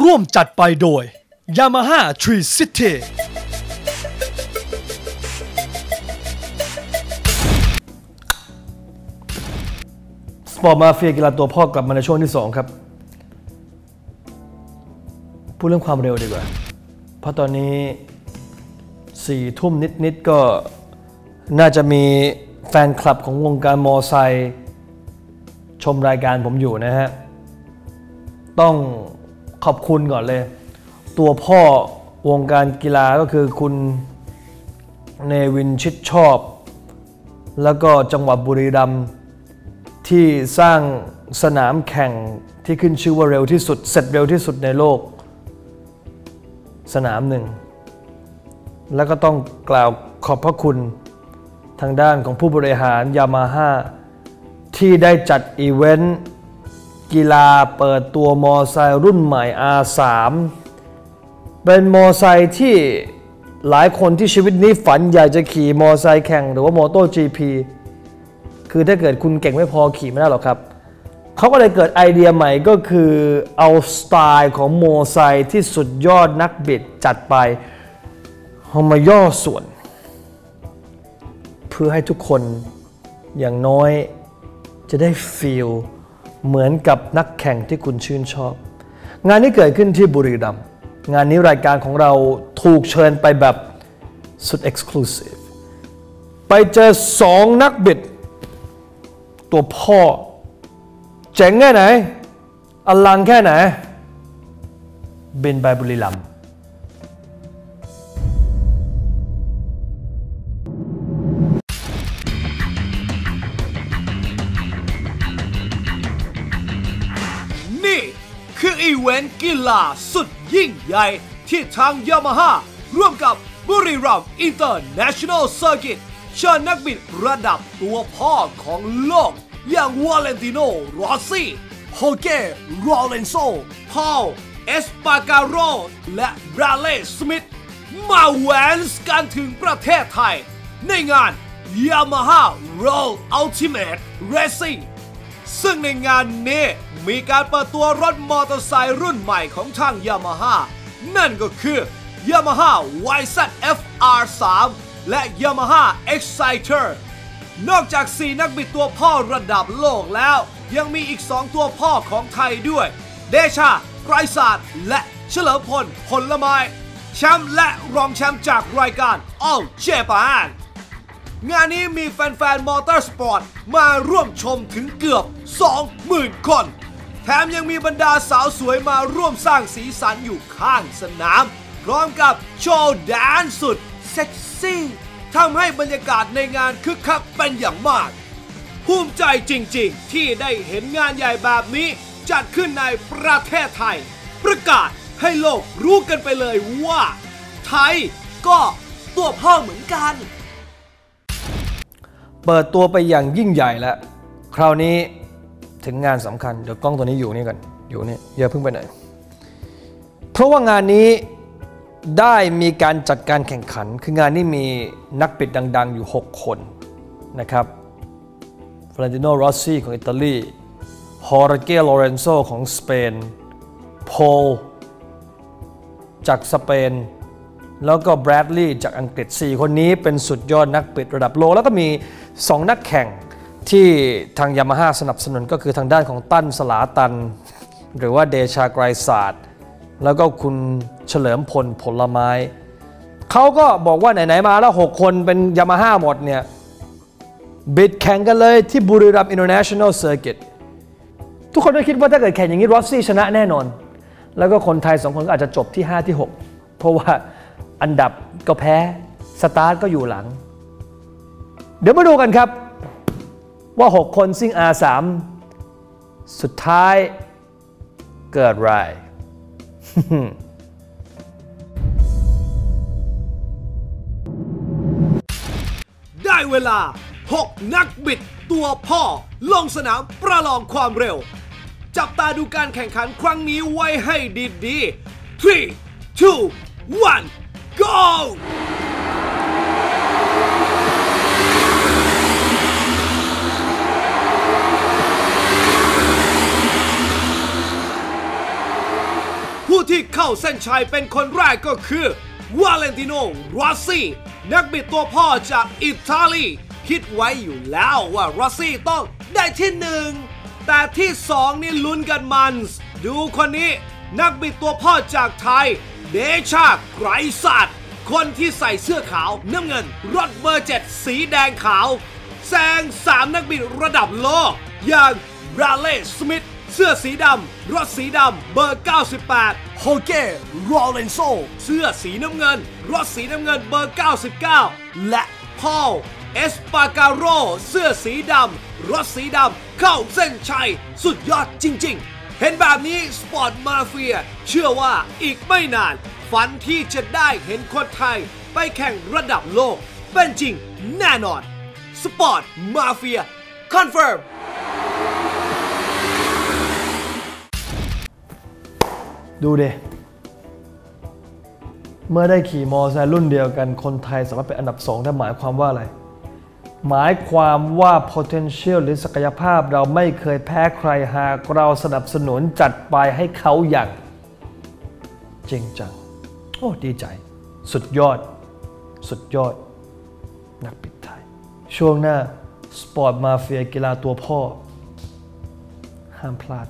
ร่วมจัดไปโดย Yamaha Tree City สปอร์ตมาเฟียกีฬาตัวพ่อกลับมาในช่วงที่ 2 ครับ พูดเรื่องความเร็วดีกว่า เพราะตอนนี้สี่ทุ่มนิด ๆ ก็น่าจะมีแฟนคลับของวงการมอไซค์ชมรายการผมอยู่นะฮะ ต้อง ขอบคุณก่อนเลย ตัวพ่อวงการกีฬาก็คือคุณเนวินชิดชอบ แล้วก็จังหวัดบุรีรัมย์ที่สร้างสนามแข่งที่ขึ้นชื่อว่าเร็วที่สุด เสร็จเร็วที่สุดในโลก สนามหนึ่ง แล้วก็ต้องกล่าวขอบพระคุณทางด้านของผู้บริหารยามาฮ่าที่ได้จัดอีเวนต์ กีฬาเปิดตัวมอไซค์รุ่นใหม่ R3 เป็นมอไซค์ที่หลายคนที่ชีวิตนี้ฝันอยากจะขี่มอไซค์แข่งหรือว่ามอโต้ GP คือถ้าเกิดคุณเก่งไม่พอขี่ไม่ได้หรอกครับ เขาก็เลยเกิดไอเดียใหม่ก็คือเอาสไตล์ของมอไซค์ที่สุดยอดนักบิดจัดไปเอามาย่อส่วน เพื่อให้ทุกคนอย่างน้อยจะได้ฟีล เหมือนกับนักแข่งที่คุณชื่นชอบ งานนี้เกิดขึ้นที่บุรีรัมย์งานนี้รายการของเราถูกเชิญไปแบบสุดเอ็กซ์คลูซีฟไปเจอสองนักบิด ตัวพ่อ เจ๋งแค่ไหนอลังแค่ไหน บินไปบุรีรัมย์ เวนต์กีฬาสุดยิ่งใหญ่ ที่ทางยามาฮ่าร่วมกับบุรีรัมย์อินเตอร์เนชั่นแนลเซอร์กิตเชิญนักบิดระดับตัวพ่อของโลก อย่างวาเลนติโนโรซี่โฮเกโรเลนโซพอลเอสปาการโร และบราเล่สมิธมาแหวนส์กันถึงประเทศไทย ในงาน Yamaha Roll Ultimate Racing ซึ่งในงานนี้มีการเปิดตัวรถมอเตอร์ไซค์รุ่นใหม่ของทางยามาฮ่านั่นก็คือ Yamaha YZF R3 และ Yamaha Exciter นอกจาก 4 นักบิดตัวพ่อระดับโลกแล้ว ยังมีอีก 2 ตัวพ่อของไทยด้วย เดชาไกรศาสตร์ และเฉลิมพล ผลไม้แชมป์และรองแชมป์จากรายการ All Japan งานนี้มีแฟนๆมอเตอร์สปอร์ตมาร่วมชมถึงเกือบ 20,000 คน แถมยังมีบรรดาสาวสวยมาร่วมสร้างสีสันอยู่ข้างสนาม พร้อมกับโชว์แดนสุดเซ็กซี่ทำให้บรรยากาศในงานคึกคักเป็นอย่างมาก ภูมิใจจริงๆ ที่ได้เห็นงานใหญ่แบบนี้ จัดขึ้นในประเทศไทย ประกาศให้โลกรู้กันไปเลยว่า ไทยก็ตัวพ่อเหมือนกัน เปิดตัวไปอย่างยิ่งใหญ่แล้ว คราวนี้ถึงงานสำคัญ เดี๋ยวกล้องตัวนี้อยู่นี่กันอยู่นี่อย่าเพิ่งไปไหน เพราะว่างานนี้ได้มีการจัดการแข่งขัน คืองานนี้มีนักปิดดัง ๆ อยู่ 6 คนนะครับฟล a นติโนโรซี่ของอิตาลีฮอร์เกโลเรนโซของสเปนโพลจากสเปน แล้วก็แบรดลีย์จากอังกฤษ 4 คนนี้เป็นสุดยอดนักปิดระดับโลก แล้วก็มี 2 นักแข่งที่ทางยามาฮ่าสนับสนุนก็คือทางด้านของตั้นสลาตัน หรือว่าเดชาไกรศาสตร์ แล้วก็คุณเฉลิมพลผลไม้ เขาก็บอกว่าไหน ๆ มาแล้ว 6 คนเป็นยามาฮ่าหมดเนี่ยบิดแข่งกันเลยที่บุรีรัมย์อินเตอร์เนชั่นแนลเซอร์กิตทุกคนก็คิดว่าถ้าเกิดแข่งอย่างนี้รอสซี่ชนะแน่นอน แล้วก็คนไทยสองคนก็อาจจะจบที่ 5 ที่ 6 เพราะว่าอันดับก็แพ้ สตาร์ทก็อยู่หลัง เดี๋ยวมาดูกันครับว่า 6 คนซิ่ง R3 สุดท้ายเกิดไรได้เวลา 6 นักบิดตัวพ่อ ลงสนามประลองความเร็ว จับตาดูการแข่งขันครั้งนี้ไว้ให้ดีๆ 3 2 1 go ผู้ ที่ เข้าเส้นชัยเป็นคนแรกก็คือวาเลนติโนรอสซี่นักบิดตัวพ่อจากอิตาลี คิดไว้อยู่แล้วว่ารอสซี่ต้องได้ที่หนึ่งแต่ที่สองนี่ลุ้นกันมันส์ดูคนนี้ นักบิดตัวพ่อจากไทย เดชาไกรสัตว์คนที่ใส่เสื้อขาวน้ำเงิน รถเบอร์เจ็ดสีแดงขาวแซงสามนักบิดระดับโลกอย่างราเล่สมิธ เสื้อสีดำรถสีดำเบอร์ 98 โฮเก้โรเลนโซ เสื้อสีน้ำเงินรถสีน้ำเงินเบอร์ 99 และพอลเอสปาการโรเสื้อสีดำรถสีดำเข้าเส้นชัย สุดยอดจริง ๆ เห็นแบบนี้สปอร์ตมาเฟียเชื่อว่าอีกไม่นาน ฝันที่จะได้เห็นคนไทย ไปแข่งระดับโลก เป็นจริงแน่นอนสปอร์ตมาเฟียคอนเฟิร์ม ดูเดเมื่อได้ขี่มอเตอร์ไซค์รุ่นเดียวกัน คนไทยสามารถเป็นอันดับสองได้หมายความว่าอะไร หมายความว่า potential หรือศักยภาพเราไม่เคยแพ้ใครหากเราสนับสนุนจัดไปให้เขาอย่างจริงจัง โอ้ ดีใจ สุดยอด สุดยอด นักบิดไทย ช่วงหน้า สปอร์ตมาเฟียกีฬาตัวพ่อ ห้ามพลาด